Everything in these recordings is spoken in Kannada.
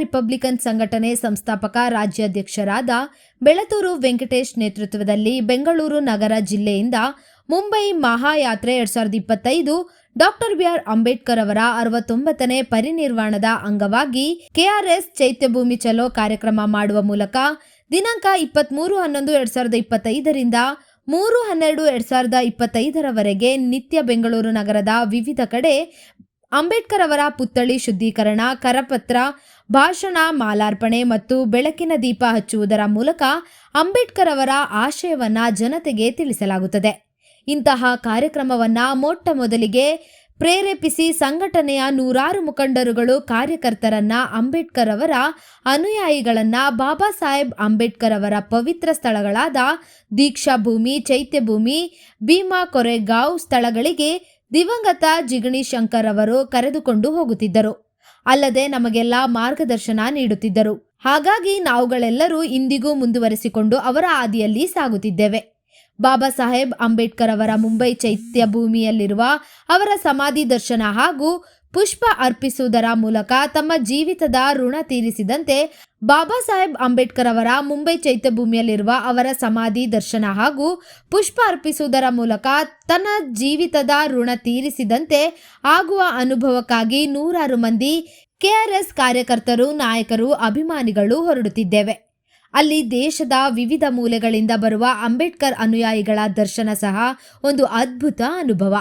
ರಿಪಬ್ಲಿಕನ್ ಸಂಘಟನೆ ಸಂಸ್ಥಾಪಕ ರಾಜ್ಯಾಧ್ಯಕ್ಷರಾದ ಬೆಳತೂರು ವೆಂಕಟೇಶ್ ನೇತೃತ್ವದಲ್ಲಿ ಬೆಂಗಳೂರು ನಗರ ಜಿಲ್ಲೆಯಿಂದ ಮುಂಬೈ ಮಹಾಯಾತ್ರೆ ಎರಡ್ ಸಾವಿರದ ಇಪ್ಪತ್ತೈದು ಡಾಕ್ಟರ್ ಬಿಆರ್ ಅಂಬೇಡ್ಕರ್ ಅವರ ಅರವತ್ತೊಂಬತ್ತನೇ ಪರಿನಿರ್ವಾಣದ ಅಂಗವಾಗಿ ಕೆಆರ್ಎಸ್ ಚೈತ್ಯಭೂಮಿ ಚಲೋ ಕಾರ್ಯಕ್ರಮ ಮಾಡುವ ಮೂಲಕ ದಿನಾಂಕ ಇಪ್ಪತ್ಮೂರು ಹನ್ನೊಂದು ಎರಡ್ ಸಾವಿರದ ಇಪ್ಪತ್ತೈದರಿಂದ ಮೂರು ಹನ್ನೆರಡು ಎರಡ್ ಸಾವಿರದ ಇಪ್ಪತ್ತೈದರವರೆಗೆ ನಿತ್ಯ ಬೆಂಗಳೂರು ನಗರದ ವಿವಿಧ ಕಡೆ ಅಂಬೇಡ್ಕರ್ ಅವರ ಪುತ್ಥಳಿ ಶುದ್ಧೀಕರಣ, ಕರಪತ್ರ, ಭಾಷಣ, ಮಾಲಾರ್ಪಣೆ ಮತ್ತು ಬೆಳಕಿನ ದೀಪ ಹಚ್ಚುವುದರ ಮೂಲಕ ಅಂಬೇಡ್ಕರ್ ಅವರ ಆಶಯವನ್ನ ಜನತೆಗೆ ತಿಳಿಸಲಾಗುತ್ತದೆ. ಇಂತಹ ಕಾರ್ಯಕ್ರಮವನ್ನ ಮೊಟ್ಟ ಮೊದಲಿಗೆ ಪ್ರೇರೇಪಿಸಿ ಸಂಘಟನೆಯ ನೂರಾರು ಮುಖಂಡರುಗಳು, ಕಾರ್ಯಕರ್ತರನ್ನ ಅಂಬೇಡ್ಕರ್ ಅವರ ಅನುಯಾಯಿಗಳನ್ನ ಬಾಬಾ ಸಾಹೇಬ್ ಅಂಬೇಡ್ಕರ್ ಅವರ ಪವಿತ್ರ ಸ್ಥಳಗಳಾದ ದೀಕ್ಷಾಭೂಮಿ, ಚೈತ್ಯಭೂಮಿ, ಭೀಮಾ ಕೊರೆಗಾಂವ್ ಸ್ಥಳಗಳಿಗೆ ದಿವಂಗತ ಜಿಗಣಿ ಶಂಕರ್ ಅವರು ಕರೆದುಕೊಂಡು ಹೋಗುತ್ತಿದ್ದರು. ಅಲ್ಲದೆ ನಮಗೆಲ್ಲ ಮಾರ್ಗದರ್ಶನ ನೀಡುತ್ತಿದ್ದರು. ಹಾಗಾಗಿ ನಾವುಗಳೆಲ್ಲರೂ ಇಂದಿಗೂ ಮುಂದುವರೆಸಿಕೊಂಡು ಅವರ ಹಾದಿಯಲ್ಲಿ ಸಾಗುತ್ತಿದ್ದೇವೆ. ಬಾಬಾ ಸಾಹೇಬ್ ಅಂಬೇಡ್ಕರ್ ಅವರ ಮುಂಬೈ ಚೈತ್ಯ ಭೂಮಿಯಲ್ಲಿರುವ ಅವರ ಸಮಾಧಿ ದರ್ಶನ ಹಾಗೂ ಪುಷ್ಪ ಅರ್ಪಿಸುವುದರ ಮೂಲಕ ತಮ್ಮ ಜೀವಿತದ ಋಣ ತೀರಿಸಿದಂತೆ ಬಾಬಾ ಸಾಹೇಬ್ ಅಂಬೇಡ್ಕರ್ ಅವರ ಮುಂಬೈ ಚೈತ್ಯಭೂಮಿಯಲ್ಲಿರುವ ಅವರ ಸಮಾಧಿ, ದರ್ಶನ ಹಾಗೂ ಪುಷ್ಪ ಅರ್ಪಿಸುವುದರ ಮೂಲಕ ತನ್ನ ಜೀವಿತದ ಋಣ ತೀರಿಸಿದಂತೆ ಆಗುವ ಅನುಭವಕ್ಕಾಗಿ ನೂರಾರು ಮಂದಿ ಕೆಆರ್ಎಸ್ ಕಾರ್ಯಕರ್ತರು, ನಾಯಕರು, ಅಭಿಮಾನಿಗಳು ಹೊರಡುತ್ತಿದ್ದೇವೆ. ಅಲ್ಲಿ ದೇಶದ ವಿವಿಧ ಮೂಲೆಗಳಿಂದ ಬರುವ ಅಂಬೇಡ್ಕರ್ ಅನುಯಾಯಿಗಳ ದರ್ಶನ ಸಹ ಒಂದು ಅದ್ಭುತ ಅನುಭವ.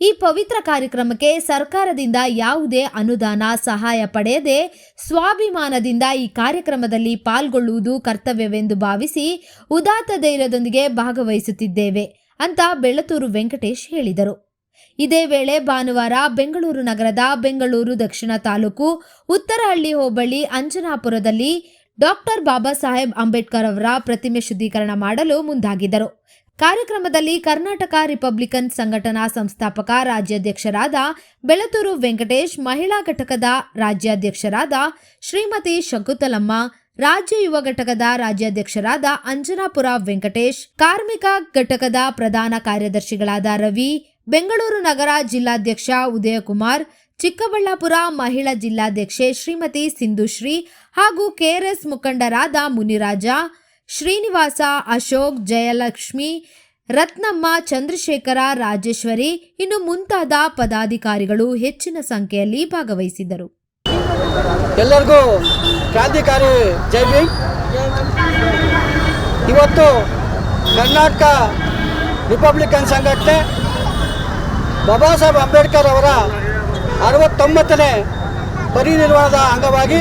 ಈ ಪವಿತ್ರ ಕಾರ್ಯಕ್ರಮಕ್ಕೆ ಸರ್ಕಾರದಿಂದ ಯಾವುದೇ ಅನುದಾನ ಸಹಾಯ ಪಡೆಯದೆ ಸ್ವಾಭಿಮಾನದಿಂದ ಈ ಕಾರ್ಯಕ್ರಮದಲ್ಲಿ ಪಾಲ್ಗೊಳ್ಳುವುದು ಕರ್ತವ್ಯವೆಂದು ಭಾವಿಸಿ ಉದಾತ್ತ ಧೈರ್ಯದೊಂದಿಗೆ ಭಾಗವಹಿಸುತ್ತಿದ್ದೇವೆ ಅಂತ ಬೆಳತೂರು ವೆಂಕಟೇಶ್ ಹೇಳಿದರು. ಇದೇ ವೇಳೆ ಭಾನುವಾರ ಬೆಂಗಳೂರು ನಗರದ ಬೆಂಗಳೂರು ದಕ್ಷಿಣ ತಾಲೂಕು ಉತ್ತರಹಳ್ಳಿ ಹೋಬಳಿ ಅಂಜನಾಪುರದಲ್ಲಿ ಡಾಕ್ಟರ್ ಬಾಬಾ ಸಾಹೇಬ್ ಅಂಬೇಡ್ಕರ್ ಅವರ ಪ್ರತಿಮೆ ಶುದ್ಧೀಕರಣ ಮಾಡಲು ಮುಂದಾಗಿದ್ದರು. ಕಾರ್ಯಕ್ರಮದಲ್ಲಿ ಕರ್ನಾಟಕ ರಿಪಬ್ಲಿಕನ್ ಸಂಘಟನಾ ಸಂಸ್ಥಾಪಕ ರಾಜ್ಯಾಧ್ಯಕ್ಷರಾದ ಬೆಳತೂರು ವೆಂಕಟೇಶ್, ಮಹಿಳಾ ಘಟಕದ ರಾಜ್ಯಾಧ್ಯಕ್ಷರಾದ ಶ್ರೀಮತಿ ಶಕುತಲಮ್ಮ, ರಾಜ್ಯ ಯುವ ಘಟಕದ ರಾಜ್ಯಾಧ್ಯಕ್ಷರಾದ ಅಂಜನಾಪುರ ವೆಂಕಟೇಶ್, ಕಾರ್ಮಿಕ ಘಟಕದ ಪ್ರಧಾನ ಕಾರ್ಯದರ್ಶಿಗಳಾದ ರವಿ, ಬೆಂಗಳೂರು ನಗರ ಜಿಲ್ಲಾಧ್ಯಕ್ಷ ಉದಯಕುಮಾರ್, ಚಿಕ್ಕಬಳ್ಳಾಪುರ ಮಹಿಳಾ ಜಿಲ್ಲಾಧ್ಯಕ್ಷೆ ಶ್ರೀಮತಿ ಸಿಂಧುಶ್ರೀ ಹಾಗೂ ಕೆಆರ್ಎಸ್ ಮುಖಂಡರಾದ ಮುನಿರಾಜ ಶ್ರೀನಿವಾಸ, ಅಶೋಕ್, ಜಯಲಕ್ಷ್ಮಿ, ರತ್ನಮ್ಮ, ಚಂದ್ರಶೇಖರ, ರಾಜೇಶ್ವರಿ ಇನ್ನು ಮುಂತಾದ ಪದಾಧಿಕಾರಿಗಳು ಹೆಚ್ಚಿನ ಸಂಖ್ಯೆಯಲ್ಲಿ ಭಾಗವಹಿಸಿದ್ದರು. ಎಲ್ಲರಿಗೂ ಕ್ರಾಂತಿಕಾರಿ ಜೈ ಭೀಮ್. ಇವತ್ತು ಕರ್ನಾಟಕ ರಿಪಬ್ಲಿಕನ್ ಸಂಘಟನೆ ಬಾಬಾ ಸಾಹೇಬ್ ಅಂಬೇಡ್ಕರ್ ಅವರ ಅರವತ್ತೊಂಬತ್ತನೇ ಪರಿನಿರ್ವಾಣದ ಅಂಗವಾಗಿ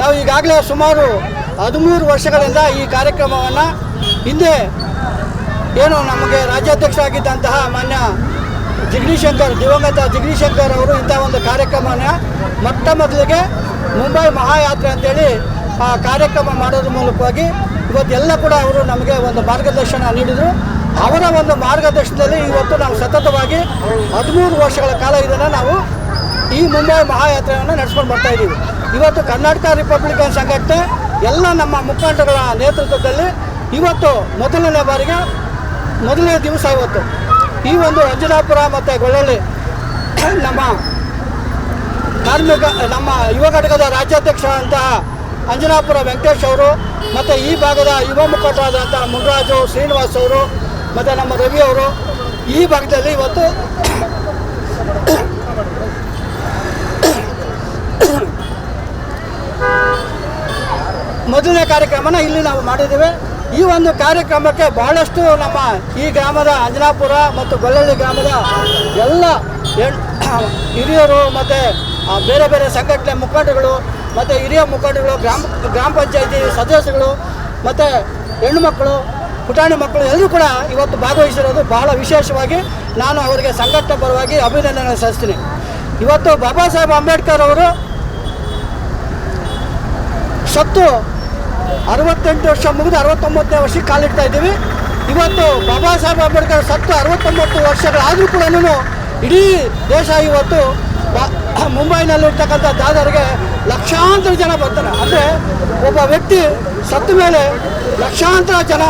ನಾವು ಈಗಾಗಲೇ ಸುಮಾರು ಹದಿಮೂರು ವರ್ಷಗಳಿಂದ ಈ ಕಾರ್ಯಕ್ರಮವನ್ನು ಹಿಂದೆ ಏನು ನಮಗೆ ರಾಜ್ಯಾಧ್ಯಕ್ಷರಾಗಿದ್ದಂತಹ ಮಾನ್ಯ ಜಿಗ್ನಿಶಂಕರ್, ದಿವಂಗತ ಜಿಗ್ನಿಶಂಕರ್ ಅವರು ಇಂಥ ಒಂದು ಕಾರ್ಯಕ್ರಮನ ಮೊಟ್ಟ ಮೊದಲಿಗೆ ಮುಂಬೈ ಮಹಾಯಾತ್ರೆ ಅಂತೇಳಿ ಆ ಕಾರ್ಯಕ್ರಮ ಮಾಡೋದ್ರ ಮೂಲಕವಾಗಿ ಇವತ್ತೆಲ್ಲ ಕೂಡ ಅವರು ನಮಗೆ ಒಂದು ಮಾರ್ಗದರ್ಶನ ನೀಡಿದರು. ಅವರ ಒಂದು ಮಾರ್ಗದರ್ಶನದಲ್ಲಿ ಇವತ್ತು ನಾವು ಸತತವಾಗಿ ಹದಿಮೂರು ವರ್ಷಗಳ ಕಾಲ ಇದನ್ನು ನಾವು ಈ ಮುಂಬೈ ಮಹಾಯಾತ್ರೆಯನ್ನು ನಡೆಸ್ಕೊಂಡು ಬರ್ತಾ ಇದ್ದೀವಿ ಇವತ್ತು ಕರ್ನಾಟಕ ರಿಪಬ್ಲಿಕನ್ ಸಂಘಟನೆ ಎಲ್ಲ ನಮ್ಮ ಮುಖಂಡಗಳ ನೇತೃತ್ವದಲ್ಲಿ ಇವತ್ತು ಮೊದಲನೇ ಬಾರಿಗೆ ಮೊದಲನೇ ದಿವಸ ಇವತ್ತು. ಈ ಒಂದು ಅಂಜನಾಪುರ ಮತ್ತು ಗೊಳ್ಳಳ್ಳಿ ನಮ್ಮ ಕಾರ್ಮಿಕ, ನಮ್ಮ ಯುವ ಘಟಕದ ರಾಜ್ಯಾಧ್ಯಕ್ಷ ಅಂತಹ ಅಂಜನಾಪುರ ವೆಂಕಟೇಶ್ ಅವರು ಮತ್ತು ಈ ಭಾಗದ ಯುವ ಮುಖಂಡರಾದಂಥ ಮುನ್ರಾಜು ಶ್ರೀನಿವಾಸ್ ಅವರು ಮತ್ತು ನಮ್ಮ ರವಿ ಅವರು ಈ ಭಾಗದಲ್ಲಿ ಇವತ್ತು ಮೊದಲನೇ ಕಾರ್ಯಕ್ರಮನ ಇಲ್ಲಿ ನಾವು ಮಾಡಿದ್ದೇವೆ. ಈ ಒಂದು ಕಾರ್ಯಕ್ರಮಕ್ಕೆ ಬಹಳಷ್ಟು ನಮ್ಮ ಈ ಗ್ರಾಮದ ಅಂಜನಾಪುರ ಮತ್ತು ಗೊಲ್ಲಳ್ಳಿ ಗ್ರಾಮದ ಎಲ್ಲ ಹಿರಿಯರು ಮತ್ತು ಬೇರೆ ಬೇರೆ ಸಂಘಟನೆ ಮುಖಂಡಗಳು ಮತ್ತು ಹಿರಿಯ ಮುಖಂಡಗಳು ಗ್ರಾಮ ಗ್ರಾಮ ಪಂಚಾಯತಿ ಸದಸ್ಯಗಳು ಮತ್ತು ಹೆಣ್ಣುಮಕ್ಕಳು ಪುಟಾಣಿ ಮಕ್ಕಳು ಎಲ್ಲರೂ ಕೂಡ ಇವತ್ತು ಭಾಗವಹಿಸಿರೋದು ಬಹಳ ವಿಶೇಷವಾಗಿ ನಾನು ಅವರಿಗೆ ಸಂಘಟನೆ ಪರವಾಗಿ ಅಭಿನಂದನೆ ಸಲ್ಲಿಸ್ತೀನಿ. ಇವತ್ತು ಬಾಬಾ ಸಾಹೇಬ್ ಅಂಬೇಡ್ಕರ್ ಅವರು ಸತ್ತು. ಅರವತ್ತೆಂಟು ವರ್ಷ ಮುಗಿದು ಅರವತ್ತೊಂಬತ್ತನೇ ವರ್ಷಕ್ಕೆ ಕಾಲಿಡ್ತಾ ಇದ್ದೀವಿ. ಇವತ್ತು ಬಾಬಾ ಸಾಹೇಬ್ ಅಂಬೇಡ್ಕರ್ ಸತ್ತು ಅರವತ್ತೊಂಬತ್ತು ವರ್ಷಗಳಾದರೂ ಕೂಡ ಇಡೀ ದೇಶ ಇವತ್ತು ಮುಂಬೈನಲ್ಲಿರ್ತಕ್ಕಂಥ ದಾದರಿಗೆ ಲಕ್ಷಾಂತರ ಜನ ಬರ್ತಾರೆ. ಅಂದರೆ ಒಬ್ಬ ವ್ಯಕ್ತಿ ಸತ್ತ ಮೇಲೆ ಲಕ್ಷಾಂತರ ಜನ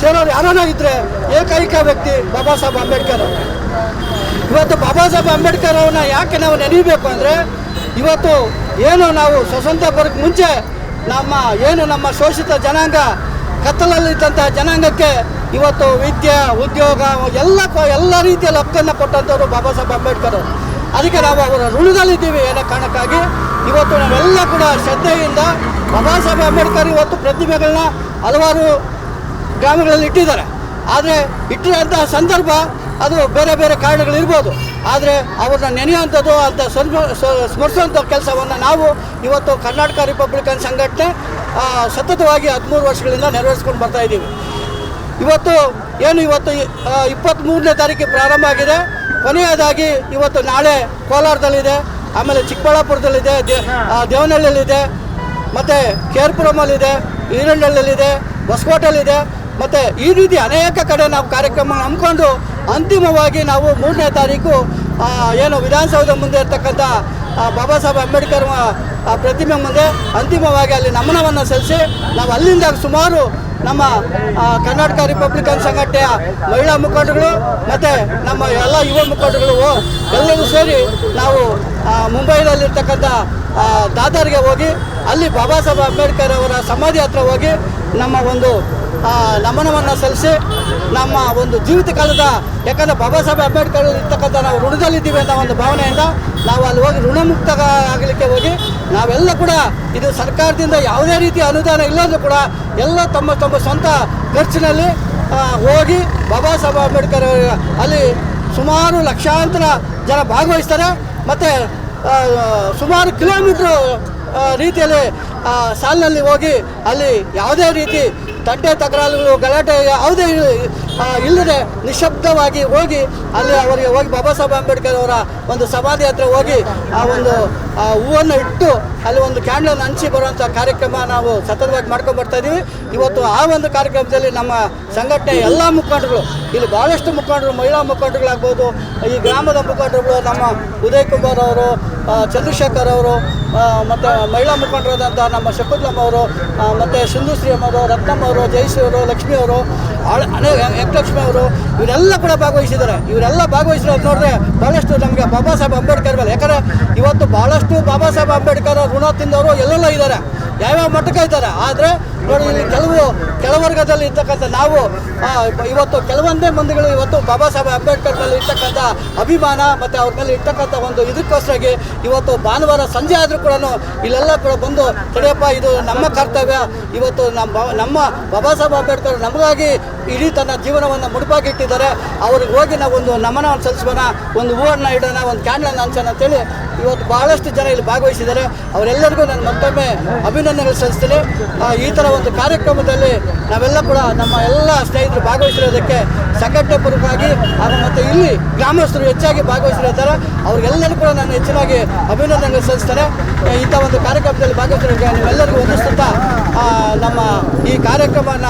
ಸೇರೋರು ಯಾರನ್ನ ಇದ್ದರೆ ಏಕೈಕ ವ್ಯಕ್ತಿ ಬಾಬಾ ಸಾಹೇಬ್ ಅಂಬೇಡ್ಕರ್ ಇವತ್ತು ಬಾಬಾ ಸಾಹೇಬ್ ಅಂಬೇಡ್ಕರ್ ಅವ್ರನ್ನ ಯಾಕೆ ನಾವು ನೆನೀಬೇಕು ಅಂದರೆ ಇವತ್ತು ಏನು ನಾವು ಸ್ವತಂತ್ರ ಬರೋಕ್ಕೆ ಮುಂಚೆ ನಮ್ಮ ಏನು ನಮ್ಮ ಶೋಷಿತ ಜನಾಂಗ, ಕತ್ತಲಲ್ಲಿದ್ದಂತಹ ಜನಾಂಗಕ್ಕೆ ಇವತ್ತು ವಿದ್ಯೆ, ಉದ್ಯೋಗ, ಎಲ್ಲ ಎಲ್ಲ ರೀತಿಯಲ್ಲಿ ಹಕ್ಕನ್ನು ಕೊಟ್ಟಂಥವ್ರು ಬಾಬಾ ಸಾಹೇಬ್ ಅಂಬೇಡ್ಕರ್ ಅದಕ್ಕೆ ನಾವು ಅವರ ಋಣದಲ್ಲಿದ್ದೀವಿ ಏನೋ ಕಾರಣಕ್ಕಾಗಿ. ಇವತ್ತು ನಾವೆಲ್ಲ ಕೂಡ ಶ್ರದ್ಧೆಯಿಂದ ಬಾಬಾ ಸಾಹೇಬ್ ಅಂಬೇಡ್ಕರ್ ಇವತ್ತು ಪ್ರತಿಭೆಗಳನ್ನ ಹಲವಾರು ಗ್ರಾಮಗಳಲ್ಲಿ ಇಟ್ಟಿದ್ದಾರೆ. ಆದರೆ ಇಟ್ಟಿರೋಂತಹ ಸಂದರ್ಭ ಅದು ಬೇರೆ ಬೇರೆ ಕಾರಣಗಳಿರ್ಬೋದು. ಆದರೆ ಅವ್ರನ್ನ ನೆನೆಯುವಂಥದ್ದು ಅಂತ ಸ್ವಲ್ಪ ಸ್ಮರಿಸುವಂಥ ಕೆಲಸವನ್ನು ನಾವು ಇವತ್ತು ಕರ್ನಾಟಕ ರಿಪಬ್ಲಿಕನ್ ಸಂಘಟನೆ ಸತತವಾಗಿ ಹದಿಮೂರು ವರ್ಷಗಳಿಂದ ನೆರವೇರಿಸ್ಕೊಂಡು ಬರ್ತಾ ಇದ್ದೀವಿ. ಇವತ್ತು ಏನು ಇವತ್ತು ಇಪ್ಪತ್ತ್ಮೂರನೇ ತಾರೀಕಿಗೆ ಪ್ರಾರಂಭ ಆಗಿದೆ. ಕೊನೆಯದಾಗಿ ಇವತ್ತು ನಾಳೆ ಕೋಲಾರದಲ್ಲಿದೆ, ಆಮೇಲೆ ಚಿಕ್ಕಬಳ್ಳಾಪುರದಲ್ಲಿದೆ ದೇವನಹಳ್ಳಿಯಲ್ಲಿದೆ, ಮತ್ತು ಕೇರ್ಪುರಮಲ್ಲಿದೆ, ಈರಣ್ಣಹಳ್ಳಿಯಲ್ಲಿದೆ, ಹೊಸಕೋಟೆಯಲ್ಲಿದೆ, ಮತ್ತು ಈ ರೀತಿ ಅನೇಕ ಕಡೆ ನಾವು ಕಾರ್ಯಕ್ರಮ ಹಮ್ಮಿಕೊಂಡು ಅಂತಿಮವಾಗಿ ನಾವು ಮೂರನೇ ತಾರೀಕು ಏನು ವಿಧಾನಸೌಧ ಮುಂದೆ ಇರ್ತಕ್ಕಂಥ ಬಾಬಾ ಸಾಹೇಬ್ ಅಂಬೇಡ್ಕರ್ ಪ್ರತಿಮೆ ಮುಂದೆ ಅಂತಿಮವಾಗಿ ಅಲ್ಲಿ ನಮನವನ್ನು ಸಲ್ಲಿಸಿ ನಾವು ಅಲ್ಲಿಂದ ಸುಮಾರು ನಮ್ಮ ಕರ್ನಾಟಕ ರಿಪಬ್ಲಿಕನ್ ಸಂಘಟನೆಯ ಮಹಿಳಾ ಮುಖಂಡಗಳು ಮತ್ತು ನಮ್ಮ ಎಲ್ಲ ಯುವ ಮುಖಂಡಗಳು ಎಲ್ಲರೂ ಸೇರಿ ನಾವು ಮುಂಬೈನಲ್ಲಿರ್ತಕ್ಕಂಥ ದಾದರ್ಗೆ ಹೋಗಿ ಅಲ್ಲಿ ಬಾಬಾ ಸಾಹೇಬ್ ಅಂಬೇಡ್ಕರ್ ಅವರ ಸಮಾಧಿ ಹತ್ರ ಹೋಗಿ ನಮ್ಮ ಒಂದು ನಮನವನ್ನು ಸಲ್ಲಿಸಿ ನಮ್ಮ ಒಂದು ಜೀವಿತ ಕಾಲದ, ಯಾಕಂದರೆ ಬಾಬಾ ಸಾಹೇಬ್ ಅಂಬೇಡ್ಕರ್ ಇರ್ತಕ್ಕಂಥ ನಾವು ಋಣದಲ್ಲಿದ್ದೀವಿ ಅಂತ ಒಂದು ಭಾವನೆಯಿಂದ ನಾವು ಅಲ್ಲಿ ಹೋಗಿ ಋಣಮುಕ್ತ ಆಗಲಿಕ್ಕೆ ಹೋಗಿ ನಾವೆಲ್ಲ ಕೂಡ ಇದು ಸರ್ಕಾರದಿಂದ ಯಾವುದೇ ರೀತಿಯ ಅನುದಾನ ಇಲ್ಲಾಂದ್ರೂ ಕೂಡ ಎಲ್ಲ ತಮ್ಮ ತಮ್ಮ ಸ್ವಂತ ಖರ್ಚಿನಲ್ಲಿ ಹೋಗಿ ಬಾಬಾ ಸಾಹೇಬ್ ಅಂಬೇಡ್ಕರ್ ಅಲ್ಲಿ ಸುಮಾರು ಲಕ್ಷಾಂತರ ಜನ ಭಾಗವಹಿಸ್ತಾರೆ. ಮತ್ತು ಸುಮಾರು ಕಿಲೋಮೀಟ್ರ್ ರೀತಿಯಲ್ಲಿ ಸಾಲಿನಲ್ಲಿ ಹೋಗಿ ಅಲ್ಲಿ ಯಾವುದೇ ರೀತಿ ತಂಟೆ ತಕರಾರುಗಳು ಗಲಾಟೆ ಯಾವುದೇ ಇಲ್ಲದೆ ನಿಶಬ್ದವಾಗಿ ಹೋಗಿ, ಅಲ್ಲಿ ಅವರಿಗೆ ಹೋಗಿ ಬಾಬಾ ಸಾಹೇಬ್ ಅಂಬೇಡ್ಕರ್ ಅವರ ಒಂದು ಸಮಾಧಿ ಹತ್ರ ಹೋಗಿ ಆ ಒಂದು ಹೂವನ್ನು ಇಟ್ಟು ಅಲ್ಲಿ ಒಂದು ಕ್ಯಾಂಡಲನ್ನು ಹಂಚಿ ಬರುವಂಥ ಕಾರ್ಯಕ್ರಮ ನಾವು ಸತತವಾಗಿ ಮಾಡ್ಕೊಂಡು ಬರ್ತಾ ಇದ್ದೀವಿ ಇವತ್ತು ಆ ಒಂದು ಕಾರ್ಯಕ್ರಮದಲ್ಲಿ ನಮ್ಮ ಸಂಘಟನೆ ಎಲ್ಲ ಮುಖಂಡರು ಇಲ್ಲಿ ಭಾಳಷ್ಟು ಮುಖಂಡರು, ಮಹಿಳಾ ಮುಖಂಡರುಗಳಾಗ್ಬೋದು, ಈ ಗ್ರಾಮದ ಮುಖಂಡರುಗಳು, ನಮ್ಮ ಉದಯ್ ಕುಮಾರ್ ಅವರು ಚಂದ್ರಶೇಖರ್ ಅವರು ಮತ್ತು ಮಹಿಳಾ ಮುಖಂಡರಾದಂಥ ನಮ್ಮ ಶಕುಂತಲಮ್ಮ ಅವರು ಮತ್ತು ಸಿಂಧುಶ್ರೀ ಅವರು ರತ್ನಮ್ಮ ಅವರು, ಜಯಶ್ರೀ ಅವರು, ಲಕ್ಷ್ಮಿ ಅವರು ವೆಂಕಟಲಕ್ಷ್ಮಿ ಅವರು, ಇವರೆಲ್ಲ ಕೂಡ ಭಾಗವಹಿಸಿದ್ದಾರೆ. ಇವರೆಲ್ಲ ಭಾಗವಹಿಸಿರೋದು ನೋಡಿದ್ರೆ ಭಾಳಷ್ಟು ನಮಗೆ ಬಾಬಾ ಸಾಹೇಬ್ ಅಂಬೇಡ್ಕರ್ ಮೇಲೆ. ಯಾಕಂದರೆ ಇವತ್ತು ಭಾಳಷ್ಟು ಬಾಬಾ ಸಾಹೇಬ್ ಅಂಬೇಡ್ಕರ್ ಋಣ ತಿಂದವರು ಎಲ್ಲೆಲ್ಲ ಇದ್ದಾರೆ. ಯಾವ್ಯಾವ ಮಟ್ಟಕ್ಕೆ ಇದ್ದಾರೆ. ಆದರೆ ನೋಡಿ ಇಲ್ಲಿ ಕೆಲವು ಕೆಳವರ್ಗದಲ್ಲಿ ಇರ್ತಕ್ಕಂಥ ನಾವು ಇವತ್ತು ಕೆಲವೊಂದೇ ಮಂದಿಗಳು ಇವತ್ತು ಬಾಬಾ ಸಾಹೇಬ್ ಅಂಬೇಡ್ಕರ್ ಮೇಲೆ ಇರ್ತಕ್ಕಂಥ ಅಭಿಮಾನ ಮತ್ತು ಅವ್ರ ಮೇಲೆ ಇರ್ತಕ್ಕಂಥ ಒಂದು ಇದಕ್ಕೋಸ್ಕರಾಗಿ ಇವತ್ತು ಭಾನುವಾರ ಸಂಜೆ ಆದರೂ ಕೂಡ ಇಲ್ಲೆಲ್ಲ ಕೂಡ ಬಂದು ತಡೆಯಪ್ಪ ಇದು ನಮ್ಮ ಕರ್ತವ್ಯ. ಇವತ್ತು ನಮ್ಮ ನಮ್ಮ ಬಾಬಾ ಸಾಹೇಬ್ ಅಂಬೇಡ್ಕರ್ ನಮಗಾಗಿ ಇಡೀ ತನ್ನ ಜೀವನವನ್ನು ಮುಡುಪಾಗಿಟ್ಟಿದ್ದಾರೆ. ಅವ್ರಿಗೆ ಹೋಗಿ ನಾವು ಒಂದು ನಮನವನ್ನು ಸಲ್ಲಿಸೋಣ ಒಂದು ಹೂವನ್ನು ಇಡೋಣ ಒಂದು ಕ್ಯಾಂಡಲನ್ನು ಹಂಚೋಣ ಅಂತೇಳಿ ಇವತ್ತು ಭಾಳಷ್ಟು ಜನ ಇಲ್ಲಿ ಭಾಗವಹಿಸಿದ್ದಾರೆ. ಅವರೆಲ್ಲರಿಗೂ ನಾನು ಮತ್ತೊಮ್ಮೆ ಅಭಿನಂದನೆಗಳು ಸಲ್ಲಿಸ್ತೀನಿ. ಈ ಥರ ಒಂದು ಕಾರ್ಯಕ್ರಮದಲ್ಲಿ ನಾವೆಲ್ಲ ಕೂಡ ನಮ್ಮ ಎಲ್ಲ ಸ್ನೇಹಿತರು ಭಾಗವಹಿಸಿರೋದಕ್ಕೆ ಸಂಘಟನೆ ಪೂರ್ವಕವಾಗಿ ಹಾಗೂ ಮತ್ತು ಇಲ್ಲಿ ಗ್ರಾಮಸ್ಥರು ಹೆಚ್ಚಾಗಿ ಭಾಗವಹಿಸಿರ್ತಾರೆ ಅವ್ರಿಗೆಲ್ಲರೂ ಕೂಡ ನಾನು ಹೆಚ್ಚಿನಾಗಿ ಅಭಿನಂದನೆಗಳು ಸಲ್ಲಿಸ್ತಾರೆ ಇಂಥ ಒಂದು ಕಾರ್ಯಕ್ರಮದಲ್ಲಿ ಭಾಗವಹಿಸಿರೋದಕ್ಕೆ ನಿಮ್ಮೆಲ್ಲರಿಗೂ ವಂದಿಸುತ್ತಾ ಆ, ನಮ್ಮ ಈ ಕಾರ್ಯಕ್ರಮನ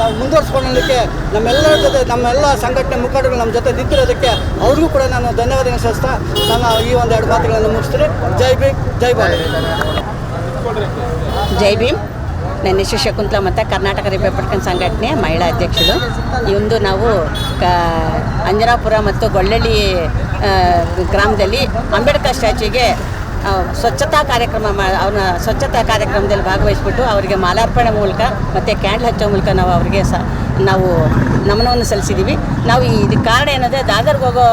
ನಾವು ಮುಂದುವರ್ಸ್ಕೊಳ್ಳೋದಕ್ಕೆ ನಮ್ಮೆಲ್ಲರ ಜೊತೆ, ನಮ್ಮೆಲ್ಲ ಸಂಘಟನೆ ಮುಖಂಡರು ನಮ್ಮ ಜೊತೆ ನಿಂತಿರೋದಕ್ಕೆ ಅವ್ರಿಗೂ ಕೂಡ ನಾನು ಧನ್ಯವಾದ ಸಲ್ಲಿಸ್ತಾ ನಾನು ಈ ಒಂದು ಎರಡು ಮಾತುಗಳನ್ನು ಮುಗಿಸ್ತೀನಿ. ಜೈ ಭೀಮ್, ಜೈ ಭಾರತ್. ಜೈ ಭೀಮ್. ನನ್ನ ಹೆಸರು ಶಕುಂತಲಾ ಮತ್ತು ಕರ್ನಾಟಕ ರಿಪಬ್ಲಿಕನ್ ಸಂಘಟನೆ ಮಹಿಳಾ ಅಧ್ಯಕ್ಷರು. ಇಂದು ನಾವು ಕ ಅಂಜನಾಪುರ ಮತ್ತು ಗೊಳ್ಳಳ್ಳಿ ಗ್ರಾಮದಲ್ಲಿ ಅಂಬೇಡ್ಕರ್ ಸ್ಟ್ಯಾಚ್ಯೂಗೆ ಸ್ವಚ್ಛತಾ ಕಾರ್ಯಕ್ರಮ ಅವನ ಸ್ವಚ್ಛತಾ ಕಾರ್ಯಕ್ರಮದಲ್ಲಿ ಭಾಗವಹಿಸ್ಬಿಟ್ಟು ಅವರಿಗೆ ಮಾಲಾರ್ಪಣೆ ಮೂಲಕ ಮತ್ತು ಕ್ಯಾಂಡಲ್ ಹಚ್ಚೋ ಮೂಲಕ ನಾವು ಅವರಿಗೆ ಸ ನಾವು ನಮನವನ್ನು ಸಲ್ಲಿಸಿದ್ದೀವಿ. ನಾವು ಇದಕ್ಕೆ ಕಾರಣ ಏನಂದರೆ ದಾದರ್ಗೆ ಹೋಗೋ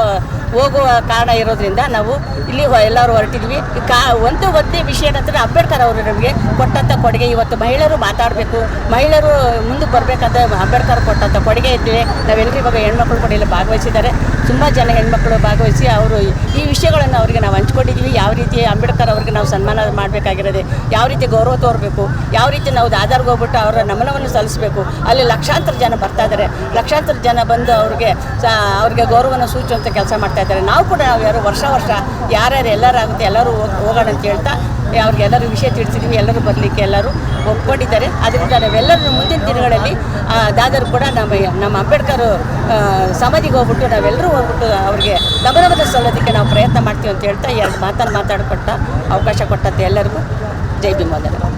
ಹೋಗುವ ಕಾರಣ ಇರೋದ್ರಿಂದ ನಾವು ಇಲ್ಲಿ ಎಲ್ಲರೂ ಹೊರಟಿದ್ವಿ. ಕಾ ಒಂದು ಒಂದೇ ವಿಷಯ ಏನಂತಂದರೆ ಅಂಬೇಡ್ಕರ್ ಅವರು ನಮಗೆ ಕೊಟ್ಟಂಥ ಕೊಡುಗೆ. ಇವತ್ತು ಮಹಿಳೆಯರು ಮಾತಾಡಬೇಕು. ಮಹಿಳೆಯರು ಮುಂದೆ ಬರಬೇಕಂತ ಅಂಬೇಡ್ಕರ್ ಕೊಟ್ಟಂಥ ಕೊಡುಗೆ ಇದ್ವಿ ನಾವೆಲ್ಲರೂ ಇವಾಗ ಹೆಣ್ಮಕ್ಳು ಕೂಡ ಇಲ್ಲಿ ಭಾಗವಹಿಸಿದ್ದಾರೆ. ತುಂಬ ಜನ ಹೆಣ್ಮಕ್ಳು ಭಾಗವಹಿಸಿ ಅವರು ಈ ವಿಷಯಗಳನ್ನು ಅವರಿಗೆ ನಾವು ಹಂಚ್ಕೊಂಡಿದ್ವಿ. ಯಾವ ರೀತಿ ಅಂಬೇಡ್ಕರ್ ಅವ್ರಿಗೆ ನಾವು ಸನ್ಮಾನ ಮಾಡಬೇಕಾಗಿರೋದೆ, ಯಾವ ರೀತಿ ಗೌರವ ತೋರಬೇಕು, ಯಾವ ರೀತಿ ನಾವು ದಾದಾರ್ಗೆ ಹೋಗ್ಬಿಟ್ಟು ಅವರ ನಮನವನ್ನು ಸಲ್ಲಿಸಬೇಕು. ಅಲ್ಲಿ ಲಕ್ಷಾಂತರ ಜನ ಬರ್ತಾ ಇದ್ದಾರೆ ಲಕ್ಷಾಂತರ ಜನ ಬಂದು ಅವ್ರಿಗೆ ಅವ್ರಿಗೆ ಗೌರವನ ಸೂಚಿಸುವಂಥ ಕೆಲಸ ಮಾಡ್ತಾ ಇದ್ದಾರೆ ನಾವು ಕೂಡ ನಾವು ಯಾರು ವರ್ಷ ವರ್ಷ ಯಾರ್ಯಾರು ಎಲ್ಲರಾಗುತ್ತೆ ಎಲ್ಲರೂ ಹೋಗ್- ಹೋಗೋಣ ಅಂತ ಹೇಳ್ತಾ ಅವ್ರಿಗೆಲ್ಲರೂ ವಿಷಯ ತಿಳಿಸಿದ್ವಿ, ಎಲ್ಲರೂ ಬರಲಿಕ್ಕೆ ಎಲ್ಲರೂ ಒಪ್ಕೊಂಡಿದ್ದಾರೆ. ಅದರಿಂದ ನಾವೆಲ್ಲರೂ ಮುಂದಿನ ದಿನಗಳಲ್ಲಿ ದಾದರು ಕೂಡ ನಮ್ಮ ನಮ್ಮ ಅಂಬೇಡ್ಕರ್ ಸಮಾಧಿಗೆ ಹೋಗ್ಬಿಟ್ಟು ನಾವೆಲ್ಲರೂ ಹೋಗ್ಬಿಟ್ಟು ಅವ್ರಿಗೆ ನಮನವನ್ನು ಸಲ್ಲೋದಕ್ಕೆ ನಾವು ಪ್ರಯತ್ನ ಮಾಡ್ತೀವಿ ಅಂತ ಹೇಳ್ತಾ ಎರಡು ಮಾತನ್ನು ಮಾತಾಡಿಕೊಟ್ಟ ಅವಕಾಶ ಕೊಟ್ಟಂತೆ ಎಲ್ಲರಿಗೂ. ಜೈ ಭೀಮ್ ವಂದನೆಗಳು